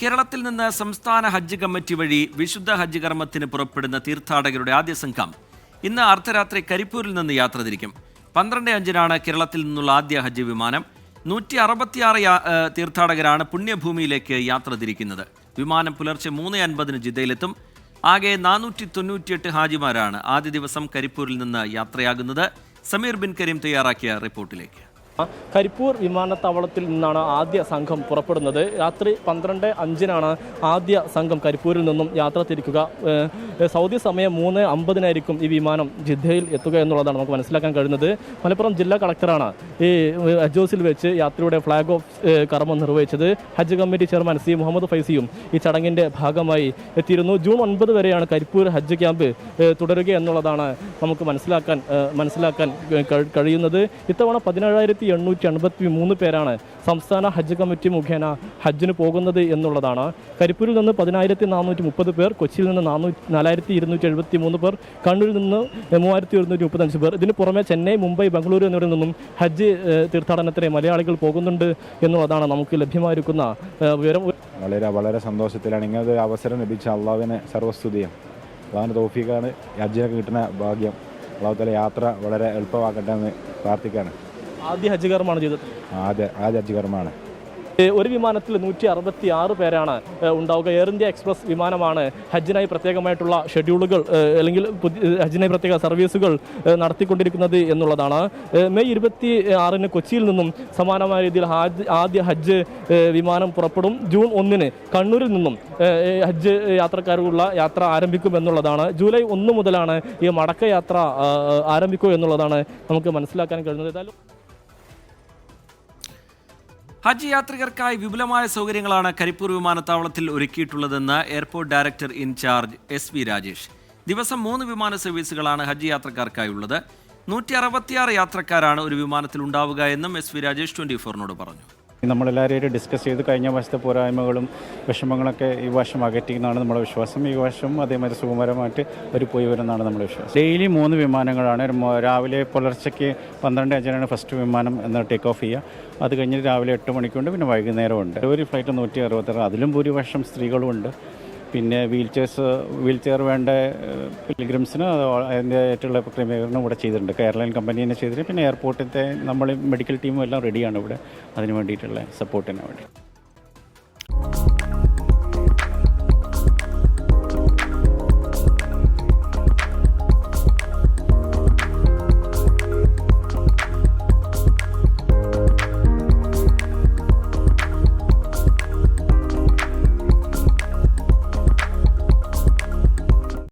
കേരളത്തിൽ നിന്ന് സംസ്ഥാന ഹജ്ജ് കമ്മിറ്റി വഴി വിശുദ്ധ ഹജ്ജ് കർമ്മത്തിന് പുറപ്പെടുന്ന തീർത്ഥാടകരുടെ ആദ്യ സംഘം ഇന്ന് അർദ്ധരാത്രി കരിപ്പൂരിൽ നിന്ന് യാത്ര തിരിക്കും. പന്ത്രണ്ട് അഞ്ചിനാണ് കേരളത്തിൽ നിന്നുള്ള ആദ്യ ഹജ്ജ് വിമാനം. നൂറ്റി അറുപത്തിയാറ് തീർത്ഥാടകരാണ് പുണ്യഭൂമിയിലേക്ക് യാത്ര തിരിക്കുന്നത്. വിമാനം പുലർച്ചെ മൂന്ന് അൻപതിന് ജിദ്ദയിലെത്തും. ആകെ നാനൂറ്റി തൊണ്ണൂറ്റിയെട്ട് ഹാജിമാരാണ് ആദ്യ ദിവസം കരിപ്പൂരിൽ നിന്ന് യാത്രയാകുന്നത്. സമീർ ബിൻ കരീം തയ്യാറാക്കിയ റിപ്പോർട്ടിലേക്ക്. കരിപ്പൂർ വിമാനത്താവളത്തിൽ നിന്നാണ് ആദ്യ സംഘം പുറപ്പെടുന്നത്. രാത്രി പന്ത്രണ്ട് അഞ്ചിനാണ് ആദ്യ സംഘം കരിപ്പൂരിൽ നിന്നും യാത്ര തിരിക്കുക. സൗദി സമയം മൂന്ന് അമ്പതിനായിരിക്കും ഈ വിമാനം ജിദ്ദയിൽ എത്തുക എന്നുള്ളതാണ് നമുക്ക് മനസ്സിലാക്കാൻ കഴിയുന്നത്. മലപ്പുറം ജില്ലാ കളക്ടറാണ് ഈ അജോസിൽ വെച്ച് യാത്രയുടെ ഫ്ലാഗ് ഓഫ് കർമ്മം നിർവഹിച്ചത്. Hajj committee chairman C Muhammad ഫൈസിയും ഈ ചടങ്ങിന്റെ ഭാഗമായി എത്തിയിരുന്നു. ജൂൺ ഒൻപത് വരെയാണ് കരിപ്പൂർ ഹജ്ജ് ക്യാമ്പ് തുടരുക എന്നുള്ളതാണ് നമുക്ക് മനസ്സിലാക്കാൻ മനസ്സിലാക്കാൻ കഴിയുന്നത്. ഇത്തവണ പതിനേഴായിരത്തി എണ്ണൂറ്റി എൺപത്തി മൂന്ന് പേരാണ് സംസ്ഥാന ഹജ്ജ് കമ്മിറ്റി മുഖേന ഹജ്ജിന് പോകുന്നത് എന്നുള്ളതാണ്. കരിപ്പൂരിൽ നിന്ന് പതിനായിരത്തി നാനൂറ്റി മുപ്പത് പേർ കൊച്ചിയിൽ നിന്ന് നാനൂറ്റി നാലായിരത്തി ഇരുന്നൂറ്റി എഴുപത്തി മൂന്ന് പേർ കണ്ണൂരിൽ നിന്ന് മൂവായിരത്തി ഒരുന്നൂറ്റി മുപ്പത്തഞ്ച് പേർ. ഇതിന് പുറമെ ചെന്നൈ മുംബൈ ബംഗളൂരു എന്നിവരിൽ നിന്നും ഹജ്ജ് തീർത്ഥാടനത്തിന് മലയാളികൾ പോകുന്നുണ്ട് എന്നുള്ളതാണ് നമുക്ക് ലഭ്യമായിരിക്കുന്ന വിവരം. വളരെ വളരെ സന്തോഷത്തിലാണ്. ഇങ്ങനൊരു അവസരം ലഭിച്ച അള്ളാവിനെ സർവസ്തുതിയും. അള്ളാഹിന്റെ തോഫിക്കാണ് ഹജ്ജിനൊക്കെ കിട്ടുന്ന ഭാഗ്യം. അള്ളാഹുത്തല യാത്ര വളരെ എളുപ്പമാക്കട്ടെ എന്ന് പ്രാർത്ഥിക്കുകയാണ്. ആദ്യ ഹജ്ജ് കർമ്മമാണ് ചെയ്തത്. ആദ്യ ആദ്യ ഹജ്ജ് കർമ്മമാണ് ഒരു വിമാനത്തിൽ നൂറ്റി അറുപത്തി ആറ് പേരാണ് ഉണ്ടാവുക. എയർ ഇന്ത്യ എക്സ്പ്രസ് വിമാനമാണ് ഹജ്ജിനായി പ്രത്യേകമായിട്ടുള്ള ഷെഡ്യൂളുകൾ അല്ലെങ്കിൽ ഹജ്ജിനായി പ്രത്യേക സർവീസുകൾ നടത്തിക്കൊണ്ടിരിക്കുന്നത് എന്നുള്ളതാണ്. മെയ് ഇരുപത്തി ആറിന് കൊച്ചിയിൽ നിന്നും സമാനമായ രീതിയിൽ ഹാജ് ആദ്യ ഹജ്ജ് വിമാനം പുറപ്പെടും. ജൂൺ ഒന്നിന് കണ്ണൂരിൽ നിന്നും ഹജ്ജ് യാത്രക്കാരുള്ള യാത്ര ആരംഭിക്കും എന്നുള്ളതാണ്. ജൂലൈ ഒന്ന് മുതലാണ് ഈ മടക്കയാത്ര ആരംഭിക്കുക എന്നുള്ളതാണ് നമുക്ക് മനസ്സിലാക്കാൻ കഴിയുന്നത് ഏതായാലും ഹജ്ജ് യാത്രികർക്കായി വിപുലമായ സൗകര്യങ്ങളാണ് കരിപ്പൂർ വിമാനത്താവളത്തിൽ ഒരുക്കിയിട്ടുള്ളതെന്ന് airport director incharge S V Rajesh. ദിവസം മൂന്ന് വിമാന സർവീസുകളാണ് ഹജ്ജ് യാത്രക്കാർക്കായുള്ളത്. നൂറ്റി അറുപത്തിയാറ് യാത്രക്കാരാണ് ഒരു വിമാനത്തിൽ ഉണ്ടാവുക എന്നും എസ് വി രാജേഷ് ട്വന്റി ഫോറിനോട് പറഞ്ഞു. നമ്മളെല്ലാവരും ഡിസ്കസ് ചെയ്ത് കഴിഞ്ഞ വർഷത്തെ പോരായ്മകളും വിഷമങ്ങളൊക്കെ ഈ വർഷം അകറ്റിയെന്നാണ് നമ്മുടെ വിശ്വാസം. ഈ വർഷം അതേമാതിരി സുകുമാരമായിട്ട് ഒരു പോയി വരുന്നതാണ് നമ്മുടെ വിശ്വാസം. ഡെയിലി മൂന്ന് വിമാനങ്ങളാണ്. രാവിലെ പുലർച്ചയ്ക്ക് പന്ത്രണ്ട് അഞ്ചിനാണ് ഫസ്റ്റ് വിമാനം എന്ന് ടേക്ക് ഓഫ് ചെയ്യുക അത് കഴിഞ്ഞ് രാവിലെ എട്ട് മണിക്കുണ്ട് പിന്നെ വൈകുന്നേരമുണ്ട്. ഒരു ഫ്ലൈറ്റ് നൂറ്റി അറുപത്താറ് അതിലും ഭൂരിപക്ഷം സ്ത്രീകളുമുണ്ട്. പിന്നെ വീൽ ചെയർസ് വീൽ ചെയർ വേണ്ട പിലിഗ്രിംസിന് അതിന്റെ ആയിട്ടുള്ള ക്രമീകരണം ഇവിടെ ചെയ്തിട്ടുണ്ട്. കേരളൻ കമ്പനി തന്നെ ചെയ്തിട്ടുണ്ട് പിന്നെ എയർപോർട്ടിലത്തെ നമ്മൾ മെഡിക്കൽ ടീമും എല്ലാം റെഡിയാണ് ഇവിടെ. അതിന് വേണ്ടിയിട്ടുള്ള സപ്പോർട്ടിന് വേണ്ടി.